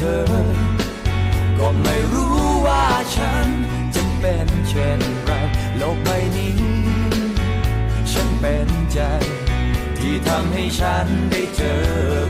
ธอ ก็ไม่รู้ว่าฉันจะเป็นเช่นไรโลกใบนี้ ฉันเป็นใจ ที่ทำให้ฉันได้เจอกับเธอ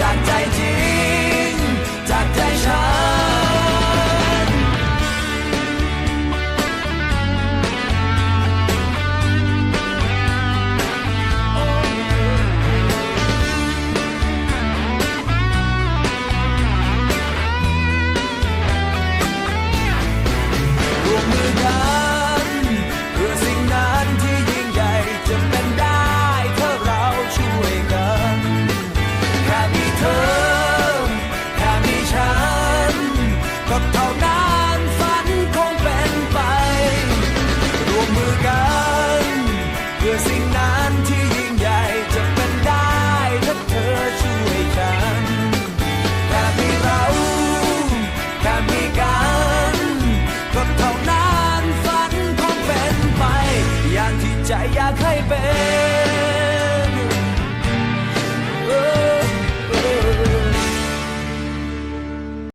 da da เธอ แค่มีฉัน ก็เท่านั้นฝันคงเป็นไป รวมมือกัน เพื่อสิ่งนั้น